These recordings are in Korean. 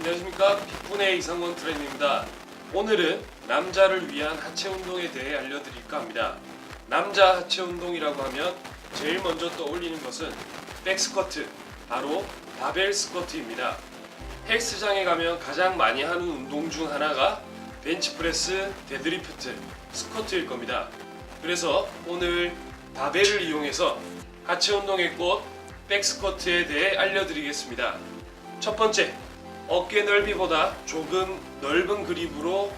안녕하십니까? 빅분의 이상원 트레이너입니다. 오늘은 남자를 위한 하체 운동에 대해 알려드릴까 합니다. 남자 하체 운동이라고 하면 제일 먼저 떠올리는 것은 백스쿼트 바로 바벨 스쿼트입니다. 헬스장에 가면 가장 많이 하는 운동 중 하나가 벤치프레스, 데드리프트, 스쿼트일 겁니다. 그래서 오늘 바벨을 이용해서 하체 운동의 꽃 백스쿼트에 대해 알려드리겠습니다. 첫 번째, 어깨 넓이보다 조금 넓은 그립으로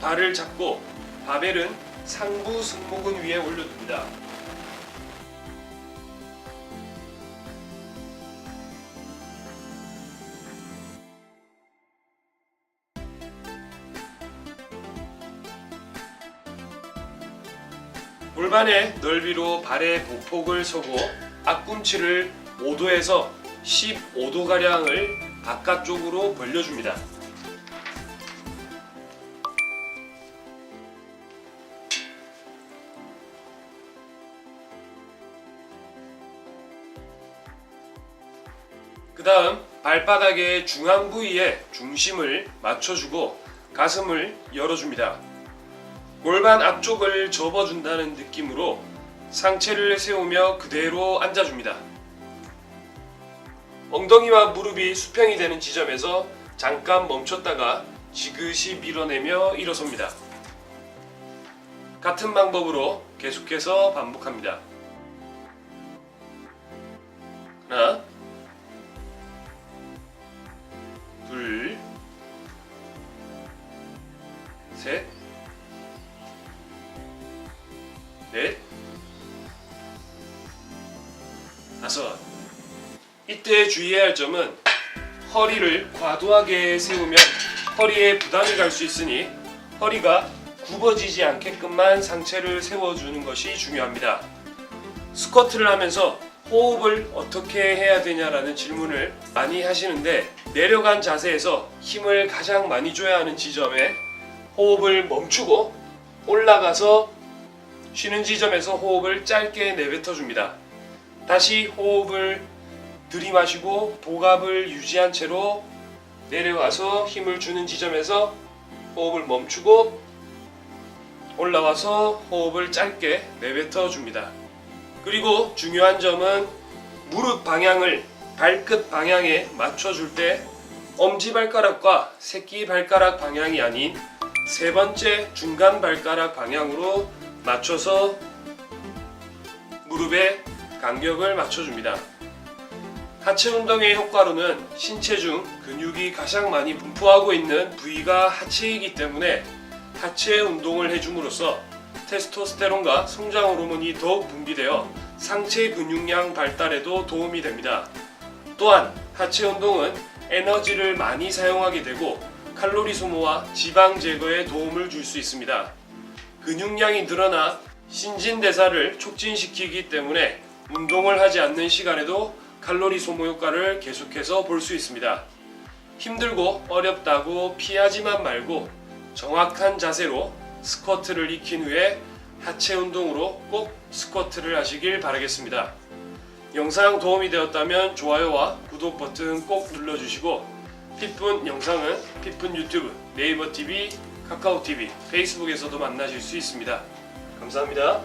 발을 잡고 바벨은 상부 승모근 위에 올려둡니다. 골반의 넓이로 발의 보폭을 서고 앞꿈치를 5도에서 15도 가량을 바깥쪽으로 벌려줍니다. 그 다음 발바닥의 중앙 부위에 중심을 맞춰주고 가슴을 열어줍니다. 골반 앞쪽을 접어준다는 느낌으로 상체를 세우며 그대로 앉아줍니다. 엉덩이와 무릎이 수평이 되는 지점에서 잠깐 멈췄다가 지그시 밀어내며 일어섭니다. 같은 방법으로 계속해서 반복합니다. 하나, 둘, 셋, 넷, 다섯. 이때 주의해야 할 점은 허리를 과도하게 세우면 허리에 부담이 갈 수 있으니 허리가 굽어지지 않게끔만 상체를 세워주는 것이 중요합니다. 스쿼트를 하면서 호흡을 어떻게 해야 되냐라는 질문을 많이 하시는데 내려간 자세에서 힘을 가장 많이 줘야 하는 지점에 호흡을 멈추고 올라가서 쉬는 지점에서 호흡을 짧게 내뱉어 줍니다. 다시 호흡을 들이마시고 복압을 유지한 채로 내려와서 힘을 주는 지점에서 호흡을 멈추고 올라와서 호흡을 짧게 내뱉어 줍니다. 그리고 중요한 점은 무릎 방향을 발끝 방향에 맞춰 줄 때 엄지발가락과 새끼발가락 방향이 아닌 세 번째 중간 발가락 방향으로 맞춰서 무릎에 간격을 맞춰줍니다. 하체 운동의 효과로는 신체 중 근육이 가장 많이 분포하고 있는 부위가 하체이기 때문에 하체 운동을 해줌으로써 테스토스테론과 성장 호르몬이 더욱 분비되어 상체 근육량 발달에도 도움이 됩니다. 또한 하체 운동은 에너지를 많이 사용하게 되고 칼로리 소모와 지방 제거에 도움을 줄 수 있습니다. 근육량이 늘어나 신진대사를 촉진시키기 때문에 운동을 하지 않는 시간에도 칼로리 소모 효과를 계속해서 볼 수 있습니다. 힘들고 어렵다고 피하지만 말고 정확한 자세로 스쿼트를 익힌 후에 하체 운동으로 꼭 스쿼트를 하시길 바라겠습니다. 영상 도움이 되었다면 좋아요와 구독 버튼 꼭 눌러주시고 핏분 영상은 핏분 유튜브, 네이버 TV, 카카오 TV, 페이스북에서도 만나실 수 있습니다. 감사합니다.